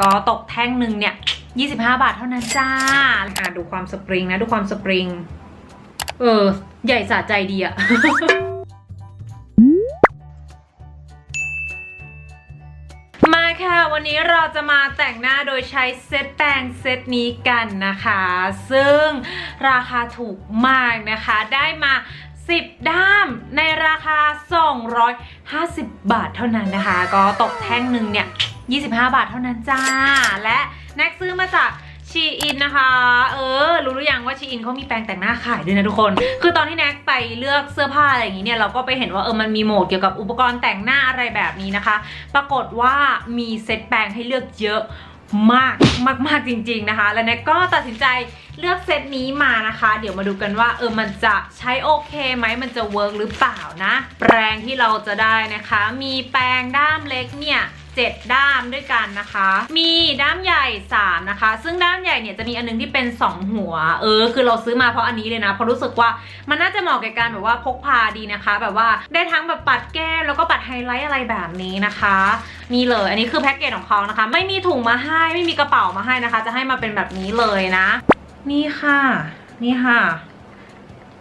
ก็ตกแท่งหนึ่งเนี่ย 25 บาทเท่านั้นจ้า อะดูความสปริงนะ ดูความสปริง เออ ใหญ่สะใจดีอะมาค่ะ วันนี้เราจะมาแต่งหน้าโดยใช้เซตแปรงเซตนี้กันนะคะ ซึ่งราคาถูกมากนะคะ ได้มา10 ด้ามในราคา 250 บาทเท่านั้นนะคะ ก็ตกแท่งหนึ่งเนี่ย 25 บาทเท่านั้นจ้า และแน็กซื้อมาจากชีอินนะคะ เออ รู้หรือยังว่าชีอินเขามีแปรงแต่งหน้าขายด้วยนะทุกคน คือตอนที่แน็กไปเลือกเสื้อผ้าอะไรอย่างนี้เนี่ยเราก็ไปเห็นว่าเออมันมีโหมดเกี่ยวกับอุปกรณ์แต่งหน้าอะไรแบบนี้นะคะ ปรากฏว่ามีเซตแปรงให้เลือกเยอะมากมากมากจริง ๆนะคะ แล้วเน็กก็ตัดสินใจเลือกเซตนี้มานะคะ เดี๋ยวมาดูกันว่าเออมันจะใช้โอเคไหมมันจะเวิร์กหรือเปล่านะ แปรงที่เราจะได้นะคะ มีแปรงด้ามเล็กเนี่ย 7 ด้ามด้วยกันนะคะ มีด้ามใหญ่ 3 นะคะ ซึ่งด้ามใหญ่เนี่ยจะมีอันนึงที่เป็น 2 หัว เออ คือเราซื้อมาเพราะอันนี้เลยนะเพราะรู้สึกว่ามันน่าจะเหมาะกับการแบบว่าพกพาดีนะคะ แบบว่าได้ทั้งแบบปัดแก้มแล้วก็ปัดไฮไลท์อะไรแบบนี้นะคะนี่เลย อันนี้คือแพ็กเกจของเขานะคะ ไม่มีถุงมาให้ไม่มีกระเป๋ามาให้นะคะ จะให้มาเป็นแบบนี้เลยนะ นี่ค่ะ นี่ค่ะ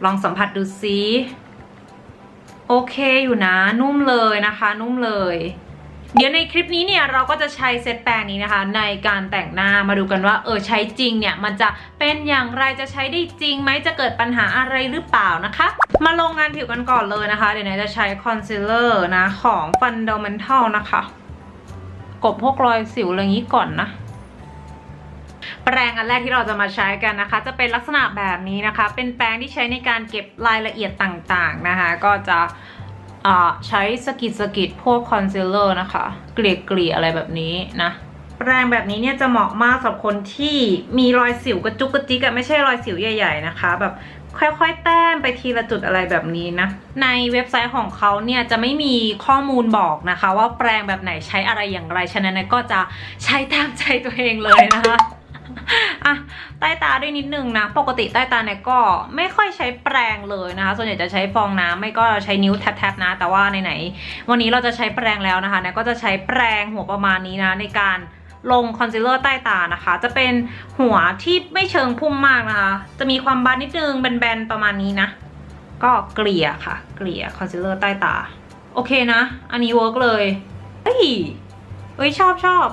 ลองสัมผัสดูซิโอเคอยู่นะ นุ่มเลยนะคะ นุ่มเลย เดี๋ยวในคลิปนี้เนี่ยเราก็จะใช้เซตแปรงนี้นะคะ ในการแต่งหน้ามาดูกันว่าเออใช้จริงเนี่ยมันจะเป็นอย่างไรจะใช้ได้จริงไหมจะเกิดปัญหาอะไรหรือเปล่านะคะ มาลงงานผิวกันก่อนเลยนะคะ เดี๋ยวเนจะใช้คอนซีลเลอร์นะของ Fundamental นะคะ กบพวกรอยสิวอะไรอย่างนี้ก่อนนะแปรงอันแรกที่เราจะมาใช้กันนะคะ จะเป็นลักษณะแบบนี้นะคะ เป็นแปรงที่ใช้ในการเก็บรายละเอียดต่างๆนะคะ ก็จะ ใช้สกิดสกิดพวกคอนซีลเลอร์นะคะ เกลี่ยเกลี่ยอะไรแบบนี้นะแปรงแบบนี้เนี่ยจะเหมาะมากสำหรับคนที่มีรอยสิวกระจุกกระจิกอะไม่ใช่รอยสิวใหญ่ๆนะคะ แบบค่อยๆ แต้มไปทีละจุดอะไรแบบนี้นะ ในเว็บไซต์ของเขาเนี่ยจะไม่มีข้อมูลบอกนะคะ ว่าแปรงแบบไหนใช้อะไรอย่างไร ฉะนั้นก็จะใช้ตามใจตัวเองเลยนะคะ อะใต้ตาด้วยนิดนึงนะ ปกติใต้ตาเนี่ยก็ไม่ค่อยใช้แปรงเลยนะคะ ส่วนใหญ่จะใช้ฟองน้ำไม่ก็ใช้นิ้วแทบๆนะ แต่ว่าไหนๆวันนี้เราจะใช้แปรงแล้วนะคะเนี่ยก็จะใช้แปรงหัวประมาณนี้นะในการลงคอนซีลเลอร์ใต้ตานะคะ จะเป็นหัวที่ไม่เชิงพุ่มมากนะคะ จะมีความบานนิดนึงแบนๆประมาณนี้นะ ก็เกลี่ยค่ะ เกลี่ยคอนซีลเลอร์ใต้ตา โอเคนะ อันนี้เวิร์กเลย เฮ้ย เฮ้ยชอบชอบ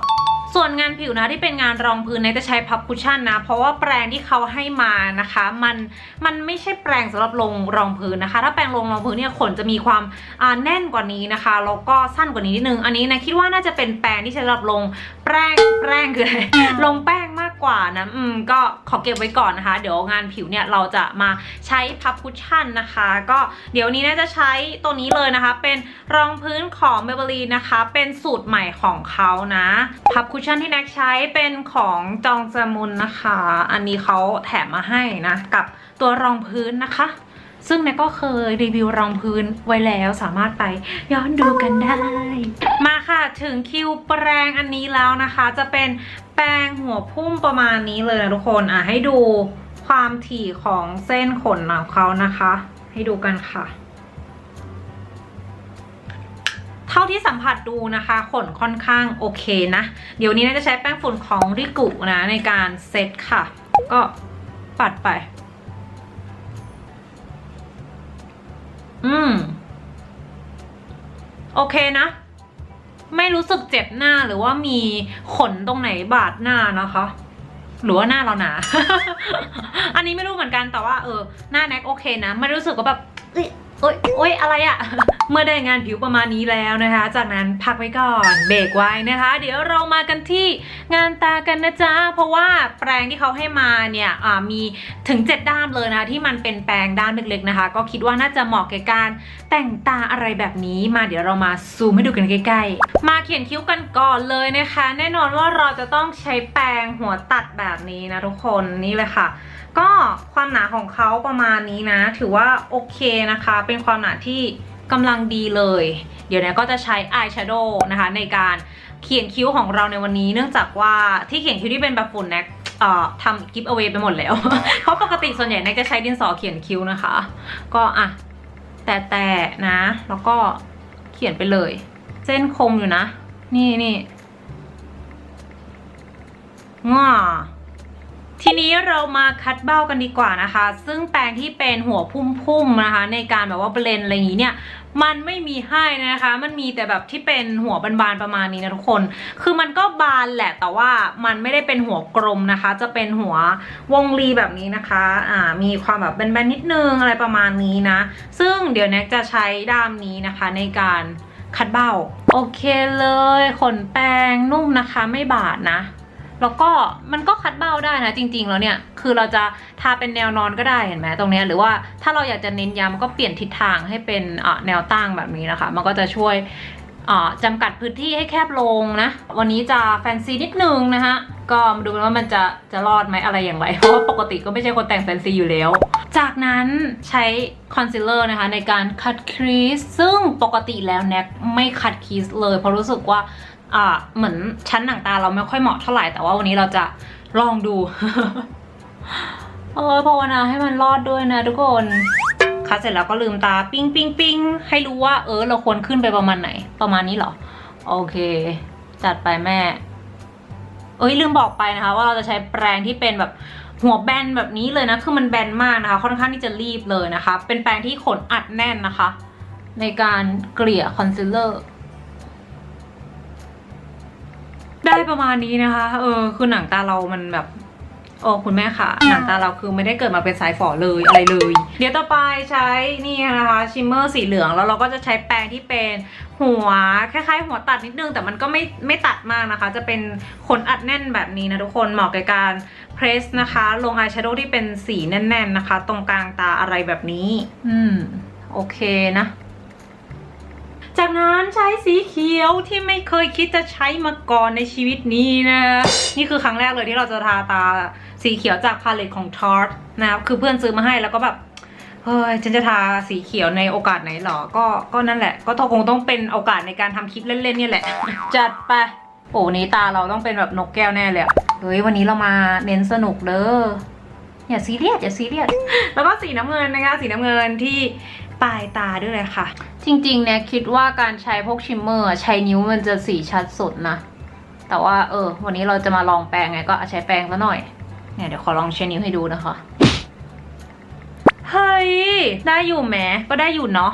ส่วนงานผิวนะที่เป็นงานรองพื้นเนี่ยจะใช้พับคุชชั่นนะ เพราะว่าแปรงที่เขาให้มานะคะ มันมันไม่ใช่แปรงสำหรับลงรองพื้นนะคะ ถ้าแปรงลงรองพื้นเนี่ยขนจะมีความอ่าแน่นกว่านี้นะคะแล้วก็สั้นกว่านี้นิดนึงอันนี้นะคิดว่าน่าจะเป็นแปรงที่ใช้สำหรับลงแป้งแป้งคืออะไรลงแป้งมากกว่านะอืมก็ขอเก็บไว้ก่อนนะคะ เดี๋ยวงานผิวเนี่ยเราจะมาใช้พับคุชชั่นนะคะ ก็เดี๋ยวนี้น่าจะใช้ตัวนี้เลยนะคะ เป็นรองพื้นของ Maybelline นะคะ เป็นสูตรใหม่ของเขานะพับคุชชั่นที่แน็กใช้เป็นของจองจมุนนะคะ อันนี้เขาแถมมาให้นะ กับตัวรองพื้นนะคะ ซึ่งแน็กก็เคยรีวิวรองพื้นไว้แล้วสามารถไปย้อนดูกันได้ มาค่ะถึงคิวแปรงอันนี้แล้วนะคะ จะเป็นแปรงหัวพุ่มประมาณนี้เลยนะทุกคนอะให้ดูความถี่ของเส้นขนของเขานะคะ ให้ดูกันค่ะ ท่าที่สัมผัสดูนะคะ ขนค่อนข้างโอเคนะ เดี๋ยวนี้น่าจะใช้แป้งฝุ่นของริกุนะในการเซตค่ะ ก็ปัดไป อืม โอเคนะ ไม่รู้สึกเจ็บหน้าหรือว่ามีขนตรงไหนบาดหน้านะคะหรือว่าหน้าเราหนา อันนี้ไม่รู้เหมือนกันแต่ว่าเออหน้าแน็กโอเคนะ ไม่รู้สึกว่าแบบ เอ้ยเอ้ยอะไรอะเมื่อได้งานผิวประมาณนี้แล้วนะคะ จากนั้นพักไว้ก่อนเบรกไว้นะคะ เดี๋ยวเรามากันที่งานตากันนะจ๊ะ เพราะว่าแปรงที่เขาให้มาเนี่ยอ่ามีถึง 7 ด้ามเลยนะคะที่มันเป็นแปรงด้ามเล็กๆนะคะ ก็คิดว่าน่าจะเหมาะแก่การแต่งตาอะไรแบบนี้มาเดี๋ยวเรามาซูมให้ดูกันใกล้ๆ มาเขียนคิ้วกันก่อนเลยนะคะ แน่นอนว่าเราจะต้องใช้แปรงหัวตัดแบบนี้นะทุกคนนี่เลยค่ะ ก็ความหนาของเขาประมาณนี้นะ ถือว่าโอเคนะคะ เป็นความหนาที่กำลังดีเลย เดี๋ยวนี้ก็จะใช้อายแชโดว์นะคะ ในการเขียนคิ้วของเราในวันนี้เนื่องจากว่าที่เขียนคิ้วที่เป็นแบบฝุ่นแน็กเอ่อทำกิฟต์เอาไว้ไปหมดแล้ว เพราะปกติส่วนใหญ่แน็กจะใช้ดินสอเขียนคิ้วนะคะ ก็อะแต่แต่นะ แล้วก็เขียนไปเลย เส้นคมอยู่นะ นี่นี่ง่า ทีนี้เรามาคัดเบ้ากันดีกว่านะคะ ซึ่งแปรงที่เป็นหัวพุ่มๆนะคะ ในการแบบว่าเบลนอะไรอย่างนี้เนี่ยมันไม่มีให้นะคะ มันมีแต่แบบที่เป็นหัวบานๆประมาณนี้นะทุกคน คือมันก็บานแหละ แต่ว่ามันไม่ได้เป็นหัวกลมนะคะ จะเป็นหัววงรีแบบนี้นะคะ อ่า มีความแบบแบนๆนิดนึงอะไรประมาณนี้นะ ซึ่งเดี๋ยวแน็กจะใช้ด้ามนี้นะคะในการคัดเบ้า โอเคเลย ขนแปรงนุ่มนะคะ ไม่บาดนะ แล้วก็มันก็คัดเบ้าได้นะจริง ๆ แล้วเนี่ย คือเราจะทาเป็นแนวนอนก็ได้เห็นไหมตรงเนี้ยหรือว่าถ้าเราอยากจะเน้นย้ำก็เปลี่ยนทิศทางให้เป็นแนวตั้งแบบนี้นะคะ มันก็จะช่วยจำกัดพื้นที่ให้แคบลงนะ วันนี้จะแฟนซีนิดนึงนะคะก็มาดูกันว่ามันจะจะรอดไหมอะไรอย่างไร เพราะว่าปกติก็ไม่ใช่คนแต่งแฟนซีอยู่แล้ว จากนั้นใช้คอนซีลเลอร์นะคะในการคัดครีสซึ่งปกติแล้วแน็กไม่คัดครีสเลย เพราะรู้สึกว่า อ่าเหมือนชั้นหนังตาเราไม่ค่อยเหมาะเท่าไหร่แต่ว่าวันนี้เราจะลองดู เออภาวนาให้มันรอดด้วยนะทุกคนคัดเสร็จแล้วก็ลืมตาปิ้งปิ้งปิ้งให้รู้ว่าเออ เราควรขึ้นไปประมาณไหน ประมาณนี้เหรอ โอเค จัดไปแม่ เอ้ยลืมบอกไปนะคะ ว่าเราจะใช้แปรงที่เป็นแบบหัวแบนแบบนี้เลยนะ คือมันแบนมากนะคะ ค่อนข้างที่จะรีบเลยนะคะ เป็นแปรงที่ขนอัดแน่นนะคะ ในการเกลี่ยคอนซีลเลอร์ ได้ประมาณนี้นะคะ เออ คือหนังตาเรามันแบบโอ้คุณแม่ค่ะ หนังตาเราคือไม่ได้เกิดมาเป็นสายฝอเลยอะไรเลย เดี๋ยวต่อไปใช้นี่นะคะชิมเมอร์สีเหลืองแล้วเราก็จะใช้แปรงที่เป็นหัวคล้ายๆหัวตัดนิดนึง แต่มันก็ไม่ไม่ตัดมากนะคะ จะเป็นขนอัดแน่นแบบนี้นะทุกคนเหมาะกับการเพรสนะคะ ลงอายแชโดว์ที่เป็นสีแน่น ๆนะคะ ตรงกลางตาอะไรแบบนี้ อืม โอเคนะ จากนั้นใช้สีเขียวที่ไม่เคยคิดจะใช้มาก่อนในชีวิตนี้นะ นี่คือครั้งแรกเลยที่เราจะทาตาสีเขียวจากพาเลตของ Tarte นะครับคือเพื่อนซื้อมาให้แล้วก็แบบเฮ้ยฉันจะทาสีเขียวในโอกาสไหนหรอ ก็ก็นั่นแหละ ก็คงต้องเป็นโอกาสในการทำคลิปเล่นๆเนี่ยแหละ จัดไปโอ้นี้ตาเราต้องเป็นแบบนกแก้วแน่เลยเฮ้ยวันนี้เรามาเน้นสนุกเด้ออย่าซีเรียสอย่าซีเรียสแล้วก็สีน้ำเงินนะคะสีน้ำเงินที่ ปลายตาด้วยเลยค่ะ จริงๆเนี่ยคิดว่าการใช้พวกชิมเมอร์ใช้นิ้วมันจะสีชัดสุดนะ แต่ว่าเออ วันนี้เราจะมาลองแปรงไงก็ใช้แปรงซะหน่อยเนี่ยเดี๋ยวขอลองใช้นิ้วให้ดูนะคะเฮ้ยได้อยู่แหมก็ได้อยู่เนาะ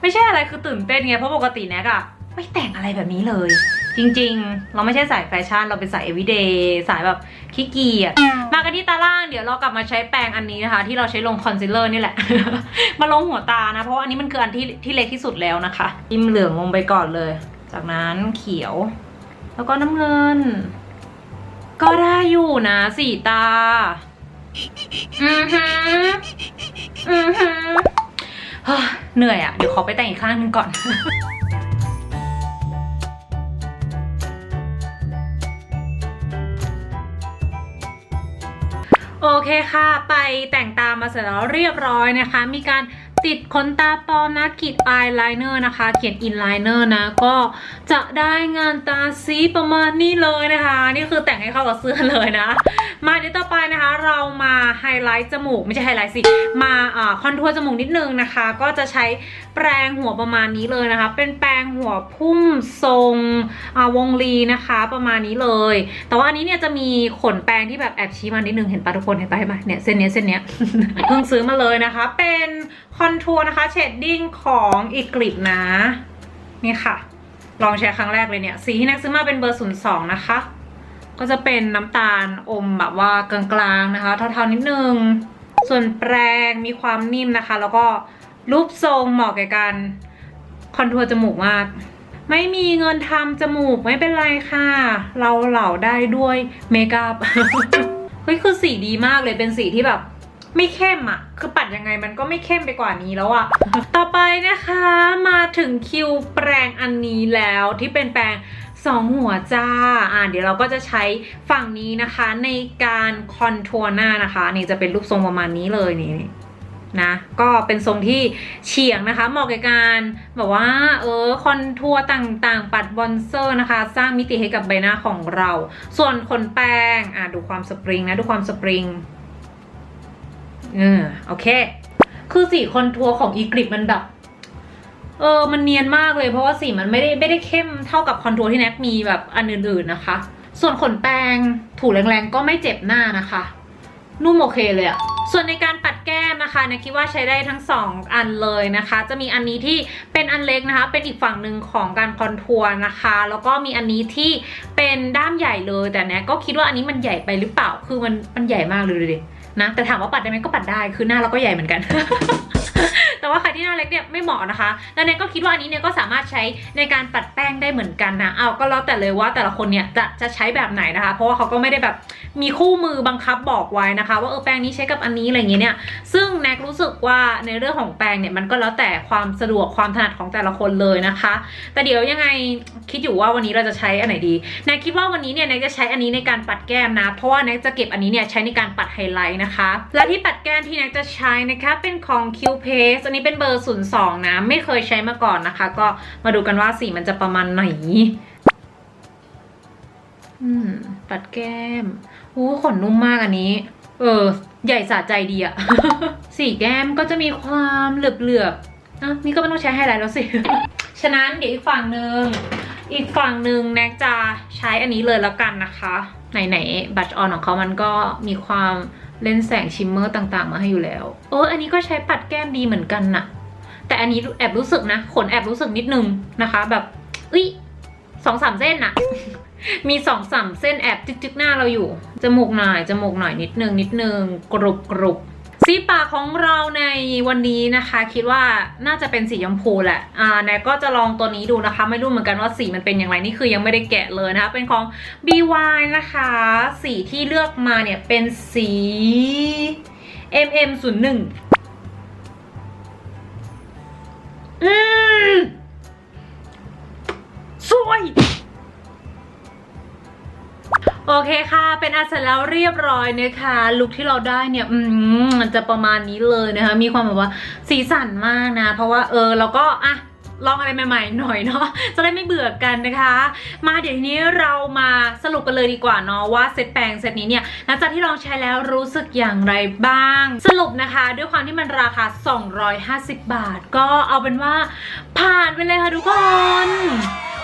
ไม่ใช่อะไรคือตื่นเต้นไงเพราะปกติแน็กอะไม่แต่งอะไรแบบนี้เลย จริง ๆ เราไม่ใช่สายแฟชั่น เราเป็นสาย everyday สายแบบขี้เกียจมากันที่ตาล่างเดี๋ยวเรากลับมาใช้แปรงอันนี้นะคะ ที่เราใช้ลงคอนซีลเลอร์นี่แหละ มาลงหัวตานะ เพราะว่าอันนี้มันคืออันที่ที่เล็กที่สุดแล้วนะคะจิ้มเหลืองลงไปก่อนเลย จากนั้นเขียว แล้วก็น้ำเงิน ก็ได้อยู่นะสีตาอือหืออือหือเฮ้ยเหนื่อยอะ่ะ เดี๋ยวขอไปแต่งอีกข้างหนึงก่อน โอเคค่ะ ไปแต่งตามาเสร็จแล้วเรียบร้อยนะคะ มีการ ติดขนตาปลอมนะขีดอายไลเนอร์นะคะ เขียนอินไลเนอร์นะ ก็จะได้งานตาสีประมาณนี้เลยนะคะ นี่คือแต่งให้เข้ากับเสื้อเลยนะ มาเดี๋ยวต่อไปนะคะ เรามาไฮไลท์จมูก ไม่ใช่ไฮไลท์สิ มาอ่าคอนทัวร์จมูกนิดนึงนะคะ ก็จะใช้แปรงหัวประมาณนี้เลยนะคะ เป็นแปรงหัวพุ่มทรงอ่าวงลีนะคะประมาณนี้เลย แต่ว่าอันนี้เนี่ยจะมีขนแปรงที่แบบแอบชี้มานิดนึงเห็นปะทุกคนเห็นปะเห็นปะเนี่ยเส้นเนี้ยเส้นเนี้ยเพิ่งซื้อมาเลยนะคะ เป็น คอนทัวร์นะคะเชดดิ้งของอีกลิปนะ นี่ค่ะ ลองใช้ครั้งแรกเลยเนี่ย สีที่แนักซื้อมาเป็นเบอร์ศูนย์สองนะคะ ก็จะเป็นน้ำตาลอมแบบว่ากลางๆนะคะเทาๆนิดนึง ส่วนแปรงมีความนิ่มนะคะ แล้วก็รูปทรงเหมาะกับการคอนทัวร์จมูกมาก ไม่มีเงินทำจมูกไม่เป็นไรค่ะ เราเหล่าได้ด้วยเมคอัพ เฮ้ยคือสีดีมากเลยเป็นสีที่แบบ ไม่เข้มอะ่ะคือปัดยังไงมันก็ไม่เข้มไปกว่านี้แล้วอะ่ะต่อไปนะคะมาถึงคิวแปรงอันนี้แล้วที่เป็นแปรงสองหัวจ้า อ่าเดี๋ยวเราก็จะใช้ฝั่งนี้นะคะในการคอนทัวร์หน้านะคะ นี่จะเป็นรูปทรงประมาณนี้เลยนี่นะ ก็เป็นทรงที่เฉียงนะคะ เหมาะกับการแบบว่า เออ คอนทัวร์ต่างๆ ปัดบอนเซอร์นะคะ สร้างมิติให้กับใบหน้าของเรา ส่วนขนแปรงอ่าดูความสปริงนะ ดูความสปริง เออโอเค คือสีคอนทัวร์ของอีกริปมันแบบ เออ มันเนียนมากเลยเพราะว่าสีมันไม่ได้ไม่ได้เข้มเท่ากับคอนทัวร์ที่แน็กมีแบบอันอื่นๆนะคะ ส่วนขนแปรงถูแรงๆก็ไม่เจ็บหน้านะคะ นุ่มโอเคเลยอะส่วนในการปัดแก้มนะคะนยคิดว่าใช้ได้ทั้ง 2 อันเลยนะคะ จะมีอันนี้ที่เป็นอันเล็กนะคะ เป็นอีกฝั่งหนึ่งของการคอนทัวร์นะคะ แล้วก็มีอันนี้ที่เป็นด้ามใหญ่เลยแต่เนี้ยก็คิดว่าอันนี้มันใหญ่ไปหรือเปล่า คือมันมันใหญ่มากเลยดิ นะแต่ถามว่าปัดได้ไหมก็ปัดได้คือหน้าเราก็ใหญ่เหมือนกัน แต่ว่าใครที่หน้าเล็กเนี่ยไม่เหมาะนะคะ แล้วเนี่ยก็คิดว่าอันนี้เนี่ยก็สามารถใช้ในการปัดแป้งได้เหมือนกันนะเอาก็แล้วแต่เลยว่าแต่ละคนเนี่ยจะจะใช้แบบไหนนะคะ เพราะว่าเขาก็ไม่ได้แบบมีคู่มือบังคับบอกไว้นะคะ ว่าเออแป้งนี้ใช้กับอันนี้อะไรอย่างเงี้ยเนี่ยซึ่งแน็กรู้สึกว่าในเรื่องของแปรงเนี่ยมันก็แล้วแต่ความสะดวกความถนัดของแต่ละคนเลยนะคะ แต่เดี๋ยวยังไงคิดอยู่ว่าวันนี้เราจะใช้อันไหนดีแน็กคิดว่าวันนี้เนี่ยแน็กจะใช้อันนี้ในการปัดแก้มนะ เพราะว่าแน็กจะเก็บอันนี้เนี่ยใช้ในการปัดไฮไลท์นะคะ และที่ปัดแก้มที่แน็กจะใช้นะคะเป็นของ Q Paste อันนี้เป็นเบอร์02นะ ไม่เคยใช้มาก่อนนะคะ ก็มาดูกันว่าสีมันจะประมาณไหนอืม ปัดแก้มโอ้ขนนุ่มมากอันนี้ เออ ใหญ่สะใจดีอะสีแก้มก็จะมีความเหลือบๆอะนี่ก็ไม่ต้องใช้ไฮไลท์แล้วสิ ฉะนั้นเดี๋ยวอีกฝั่งหนึ่งอีกฝั่งหนึ่งแน็กจะใช้อันนี้เลยแล้วกันนะคะ ไหนๆบัตออนของเขามันก็มีความ เล่นแสงชิมเมอร์ต่างๆ มาให้อยู่แล้ว เออ อันนี้ก็ใช้ปัดแก้มดีเหมือนกันน่ะแต่อันนี้แอบรู้สึกนะ ขนแอบรู้สึกนิดนึงนะคะ แบบอุ้ยสองสามเส้นน่ะมีสองสามเส้นแอบจึกๆหน้าเราอยู่ จมูกหน่อย จมูกหน่อยนิดนึงนิดนึงกรุบกรุบ สีปากของเราในวันนี้นะคะ คิดว่าน่าจะเป็นสีชมพูแหละอ่าแนนก็จะลองตัวนี้ดูนะคะ ไม่รู้เหมือนกันว่าสีมันเป็นอย่างไรนี่คือยังไม่ได้แกะเลยนะคะ เป็นของ BY นะคะ สีที่เลือกมาเนี่ยเป็นสี MM01 อืมสวย โอเคค่ะ เป็นอันเสร็จแล้วเรียบร้อยนะคะลุคที่เราได้เนี่ยอืมมันจะประมาณนี้เลยนะคะ มีความแบบว่าสีสันมากนะ เพราะว่าเออเราก็อะลองอะไรใหม่ๆหน่อยเนาะจะได้ไม่เบื่อกันนะคะ มาเดี๋ยวนี้เรามาสรุปกันเลยดีกว่าเนาะว่าเซตแปรงเซตนี้เนี่ยหลังจากที่ลองใช้แล้วรู้สึกอย่างไรบ้าง สรุปนะคะ ด้วยความที่มันราคา 250 บาท ก็เอาเป็นว่าผ่านไปเลยค่ะทุกคน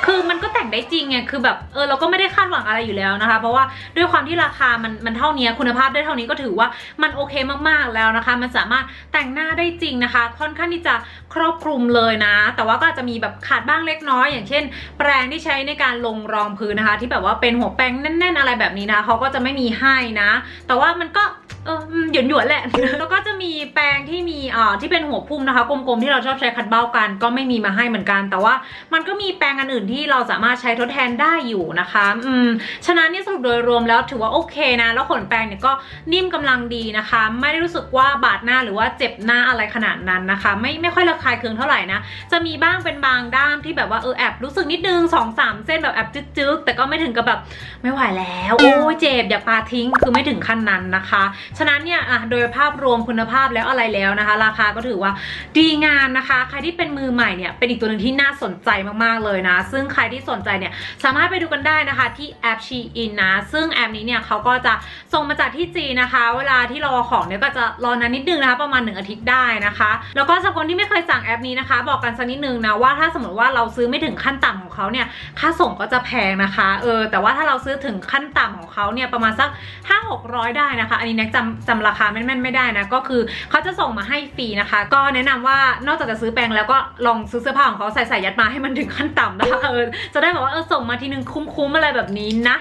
คือมันก็แต่งได้จริงไงคือแบบเออเราก็ไม่ได้คาดหวังอะไรอยู่แล้วนะคะ เพราะว่าด้วยความที่ราคามันมันเท่านี้คุณภาพได้เท่านี้ก็ถือว่ามันโอเคมากๆแล้วนะคะ มันสามารถแต่งหน้าได้จริงนะคะ ค่อนข้างที่จะครอบคลุมเลยนะ แต่ว่าก็อาจจะมีแบบขาดบ้างเล็กน้อย อย่างเช่น แปรงที่ใช้ในการลงรองพื้นนะคะ ที่แบบว่าเป็นหัวแปรงแน่น ๆ อะไรแบบนี้นะเขาก็จะไม่มีให้นะ แต่ว่ามันก็เออหยวนหยวนๆแหละแล้วก็จะ มีแปรงที่มีอ่าที่เป็นหัวพุ่มนะคะ กลมๆที่เราชอบใช้คัดเบ้ากัน ก็ไม่มีมาให้เหมือนกัน แต่ว่ามันก็มีแปรงอันอื่นที่เราสามารถใช้ทดแทนได้อยู่นะคะ อืมฉะนั้นเนี่ยสรุปโดยรวมแล้วถือว่าโอเคนะ แล้วขนแปรงเนี่ยก็นิ่มกำลังดีนะคะ ไม่ได้รู้สึกว่าบาดหน้าหรือว่าเจ็บหน้าอะไรขนาดนั้นนะคะ ไม่ไม่ค่อยระคายเคืองเท่าไหร่นะ จะมีบ้างเป็นบางด้ามที่แบบว่าเออแอบรู้สึกนิดนึงสองสามเส้นแบบแอบจึ๊กๆแต่ก็ไม่ถึงกับแบบไม่ไหวแล้ว โอ้เจ็บอย่าปาทิ้งคือไม่ถึงขั้นนั้นนะคะ ฉะนั้นเนี่ยอะโดยภาพรวมคุณภาพแล้วอะไรแล้วนะคะ ราคาก็ถือว่าดีงามนะคะ ใครที่เป็นมือใหม่เนี่ยเป็นอีกตัวหนึ่งที่น่าสนใจมากๆเลยนะ ซึ่งใครที่สนใจเนี่ยสามารถไปดูกันได้นะคะที่แอป Shein นะ ซึ่งแอปนี้เนี่ยเขาก็จะส่งมาจากที่จีนนะคะ เวลาที่รอของเนี่ยก็จะรอนานนิดนึงนะคะประมาณ 1 อาทิตย์ได้นะคะ แล้วก็สำหรับคนที่ไม่เคยสั่งแอปนี้นะคะ บอกกันสักนิดนึงนะว่าถ้าสมมติว่าเราซื้อไม่ถึงขั้นต่ำของเขาเนี่ยค่าส่งก็จะแพงนะคะเออแต่ว่าถ้าเราซื้อถึงขั้นต่ำของเขาเนี่ยประมาณสัก5 600 ได้นะคะ อันนี้แน็กจำจำราคาแม่นๆไม่ได้นะก็คือเขาจะส่งมาให้ฟรีนะคะ ก็แนะนำว่านอกจากจะซื้อแปรงแล้วก็ลองซื้อเสื้อผ้าของเขาใส่ใส่ยัดมาให้มันถึงขั้นต่ำนะคะเออจะได้แบบว่าเออส่งมาทีนึงคุ้มๆอะไรแบบนี้นะ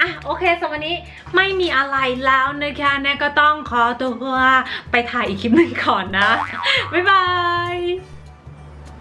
อะโอเคสำหรับวันนี้ไม่มีอะไรแล้วนะคะแน็กก็ต้องขอตัวไปถ่ายอีกคลิปหนึ่งก่อนนะ บ๊ายบาย